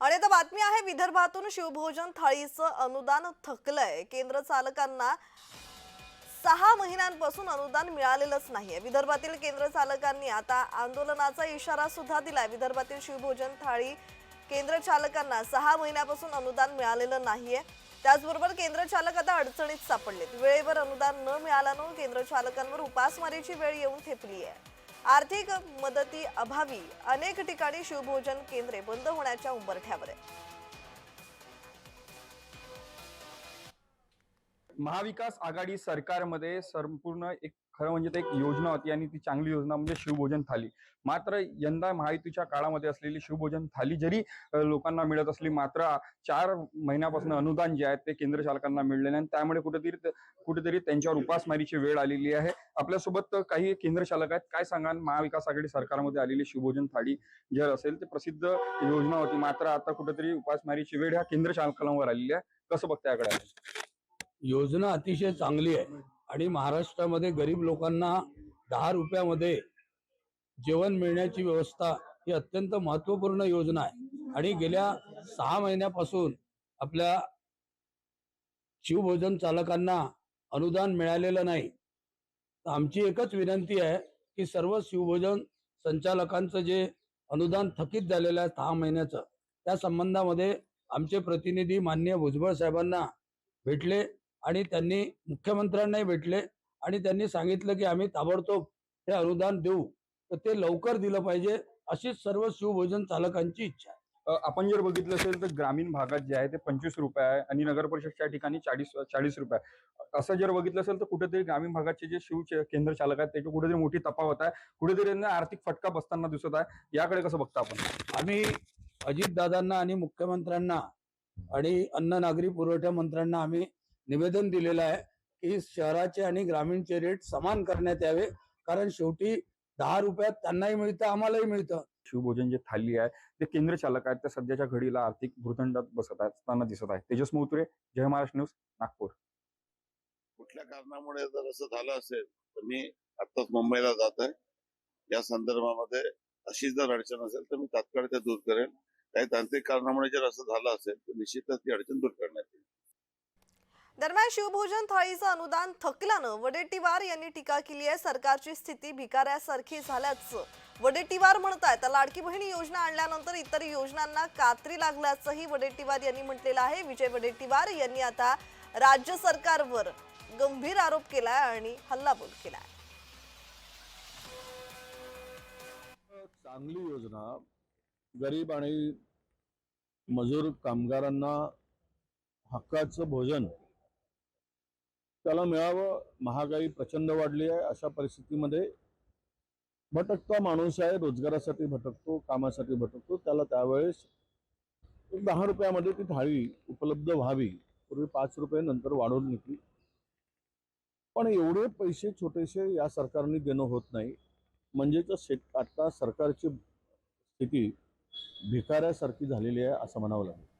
आणि आता बातमी आहे विदर्भातून शिवभोजन थाळीचं अनुदान थकलंय. केंद्र चालकांना सहा महिन्यांपासून अनुदान मिळालेलंच नाहीये. विदर्भातील केंद्र चालकांनी आता आंदोलनाचा इशारा सुद्धा दिलाय. विदर्भातील शिवभोजन थाळी केंद्र चालकांना सहा महिन्यापासून अनुदान मिळालेलं नाहीये. त्याचबरोबर केंद्र चालक आता अडचणीत सापडलेत. वेळेवर अनुदान न मिळाल्यानं केंद्र चालकांवर उपासमारीची वेळ येऊन ठेपली आहे आर्थिक मदती अभावी अनेक ठिकाणी शिवभोजन केंद्रे बंद होण्याच्या उंबरठ्यावर आहे महाविकास आघाडी सरकारमध्ये संपूर्ण एक खरं म्हणजे ते एक योजना होती आणि ती चांगली योजना म्हणजे शिवभोजन थाली. मात्र यंदा महायुतीच्या काळामध्ये असलेली शिवभोजन थाली जरी लोकांना मिळत असली मात्र चार महिन्यापासून अनुदान जे आहे ते केंद्र चालकांना मिळले नाही आणि त्यामुळे कुठेतरी कुठेतरी त्यांच्यावर उपासमारीची वेळ आलेली आहे. आपल्यासोबत काही केंद्र चालक आहेत. काय सांगाल? महाविकास आघाडी सरकारमध्ये आलेली शिवभोजन थाळी जे असेल ते प्रसिद्ध योजना होती. मात्र आता कुठेतरी उपासमारीची वेळ ह्या केंद्र चालकांवर आलेली आहे. कसं बघता याकडे योजना अतिशय चांगली आहे. आणि महाराष्ट्रामध्ये गरीब लोकांना दहा रुपयामध्ये जेवण मिळण्याची व्यवस्था ही अत्यंत महत्त्वपूर्ण योजना आहे. आणि गेल्या सहा महिन्यापासून आपल्या शिवभोजन चालकांना अनुदान मिळालेलं नाही. तर आमची एकच विनंती आहे की सर्व शिवभोजन संचालकांचं जे अनुदान थकीत झालेलं आहे सहा महिन्याचं त्या संबंधामध्ये आमचे प्रतिनिधी मान्य भुजबळ साहेबांना भेटले. आणि त्यांनी मुख्यमंत्र्यांनाही भेटले आणि त्यांनी सांगितलं की आम्ही ताबडतोब हे अनुदान देऊ. तर ते लवकर दिलं पाहिजे अशीच सर्व शिवभोजन चालकांची इच्छा आहे. आपण जर बघितलं असेल तर ग्रामीण भागात जे आहे ते पंचवीस रुपये आहे आणि नगर परिषदच्या ठिकाणी चाळीस चाळीस रुपये असं जर बघितलं असेल तर कुठेतरी ग्रामीण भागाचे जे शिव केंद्र चालक आहेत त्याची कुठेतरी मोठी तफावत आहे. कुठेतरी त्यांना आर्थिक फटका बसताना दिसत आहे. याकडे कसं बघता आपण? आम्ही अजितदादांना आणि मुख्यमंत्र्यांना आणि अन्न नागरी पुरवठा मंत्र्यांना आम्ही निवेदन दिलेलं आहे की शहराचे आणि ग्रामीणचे रेट समान करण्यात यावे. कारण शेवटी दहा रुपयात त्यांनाही मिळतं आम्हालाही मिळतं. शिवभोजन जे थाली आहे ते केंद्र चालक आहेत ते सध्याच्या घडीला आर्थिक भूतंडात बसत आहेत असताना दिसत आहे तेजस मोतुरे जय महाराष्ट्र न्यूज नागपूर. कुठल्या कारणामुळे जर असं झालं असेल तर मी आत्ताच मुंबईला जात आहे. या संदर्भामध्ये अशी जर अडचण असेल तर मी तात्काळ ते दूर करेन. काही तांत्रिक कारणामुळे जर असं झालं असेल तर निश्चितच ती अडचण दूर करण्यात येईल. दरम्यान शिवभोजन थाळीचं अनुदान थकल्यानं वडेट्टीवार यांनी टीका केली आहे. सरकारची स्थिती भिकाऱ्यासारखी झाल्याचं वडेट्टीवार म्हणत आहेत लाडकी बहिणी योजना आणल्यानंतर इतर योजनांना कात्री लागल्याचंही वडेट्टीवार यांनी म्हटलेलं आहे. विजय वडेट्टीवार यांनी आता राज्य सरकारवर गंभीर आरोप केलाय आणि हल्लाबोल केलाय. चांगली योजना गरीब आणि मजूर कामगारांना हक्काचं भोजन त्याला मिळावं महागाई प्रचंड वाढली आहे अशा परिस्थितीमध्ये भटकता माणूस आहे रोजगारासाठी भटकतो कामासाठी भटकतो. त्याला त्यावेळेस एक दहा रुपयामध्ये ती थाळी उपलब्ध व्हावी. पूर्वी पाच रुपये नंतर वाढवून निघली. पण एवढे पैसे छोटेसे या सरकारने देणं होत नाही. म्हणजेच शेत आता सरकारची स्थिती भिकाऱ्यासारखी झालेली आहे असं म्हणावं लागेल.